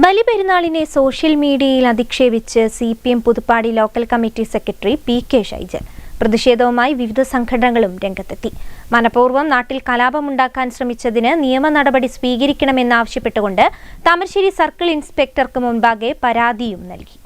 ബലിപെരുന്നാളിനെ social മീഡിയയിൽ അധിക്ഷേപിച്ച് C P M Puthuppadi local committee secretary P K Shaijan. പ്രതിഷേധവുമായി വിവിധ സംഘടനകളും രംഗത്തെത്തി. മനഃപൂർവം നാട്ടിൽ കലാപമുണ്ടാക്കാൻ ശ്രമിച്ചതിന് നിയമ നടപടി സ്വീകരിക്കണമെന്നാവശ്യപ്പെട്ടുകൊണ്ട് താമരശ്ശേരി സർക്കിൾ ഇൻസ്പെക്ടർക്ക് മുൻപാകെ പരാതിയും നൽകി.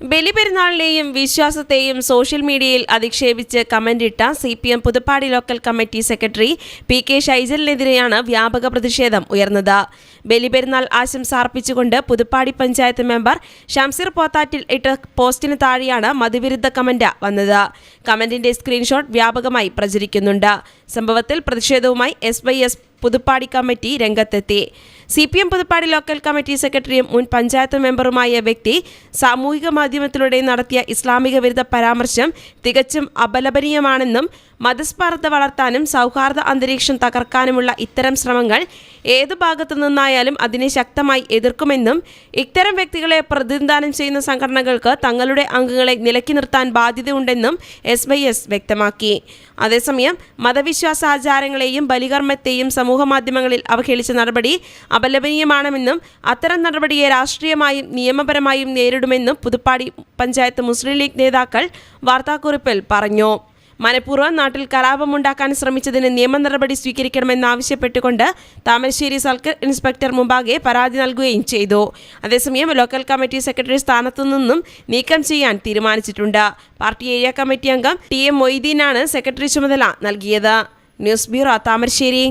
ബലിപെരുന്നാളിനെയും വിശ്വാസത്തെയും സോഷ്യൽ മീഡിയയിൽ അധിക്ഷേപിച്ച് കമന്റിട്ട C P M Puthuppadi local committee secretary P K ഷൈജലിനെതിരെയാണ് വ്യാപക പ്രതിഷേധം ഉയർന്നത്. ബലിപെരുന്നാൾ ആശംസ അർപ്പിച്ചുകൊണ്ട് പുതുപ്പാടി പഞ്ചായത്ത് മെമ്പർ ഷംസീർ പോത്താറ്റിൽ ഇട്ട പോസ്റ്റിന് താഴെയാണ് മതിവിരുദ്ധ കമന്റ് വന്നത്. കമന്റിന്റെ സ്ക്രീൻഷോട്ട് വ്യാപകമായി പ്രചരിക്കുന്നുണ്ട്. സംഭവത്തിൽ പ്രതിഷേധവുമായി S Y S Puthuppadi committee രംഗത്തെത്തി. C P M Puthuppadi local committee സെക്രട്ടറിയും മുൻ പഞ്ചായത്ത് മെമ്പറുമായ വ്യക്തി സാമൂഹിക മാധ്യമത്തിലൂടെ നടത്തിയ ഇസ്ലാമിക വിരുദ്ധ പരാമർശം തികച്ചും അപലപനീയമാണെന്നും മതസ്പർദ്ധ വളർത്താനും സൗഹാർദ്ദ അന്തരീക്ഷം തകർക്കാനുമുള്ള ഇത്തരം ശ്രമങ്ങൾ ഏതു ഭാഗത്തു നിന്നായാലും അതിനെ ശക്തമായി എതിർക്കുമെന്നും ഇത്തരം വ്യക്തികളെ പ്രതിനിധാനം ചെയ്യുന്ന സംഘടനകൾക്ക് തങ്ങളുടെ അംഗങ്ങളെ നിലക്കി നിർത്താൻ ബാധ്യതയുണ്ടെന്നും എസ് വൈ എസ് വ്യക്തമാക്കി. അതേസമയം മതവിശ്വാസ ആചാരങ്ങളെയും ബലികർമ്മത്തെയും സമൂഹ മാധ്യമങ്ങളിൽ അവഹേളിച്ച നടപടി അപലപനീയമാണെന്നും അത്തരം നടപടിയെ രാഷ്ട്രീയമായും നിയമപരമായും നേരിടുമെന്നും പുതുപ്പാടി പഞ്ചായത്ത് മുസ്ലിം ലീഗ് നേതാക്കൾ വാർത്താക്കുറിപ്പിൽ പറഞ്ഞു. മനഃപൂർവം നാട്ടിൽ കലാപമുണ്ടാക്കാൻ ശ്രമിച്ചതിന് നിയമ നടപടി സ്വീകരിക്കണമെന്നാവശ്യപ്പെട്ടുകൊണ്ട് താമരശ്ശേരി സർക്കിൾ ഇൻസ്പെക്ടർ മുമ്പാകെ പരാതി നൽകുകയും ചെയ്തു. അതേസമയം ലോക്കൽ കമ്മിറ്റി സെക്രട്ടറി സ്ഥാനത്തു നിന്നും നീക്കം ചെയ്യാൻ തീരുമാനിച്ചിട്ടുണ്ട്. പാർട്ടി ഏരിയ കമ്മിറ്റി അംഗം ടി എം മൊയ്തീനാണ് സെക്രട്ടറി ചുമതല നൽകിയത്. News bureau Thamarassery.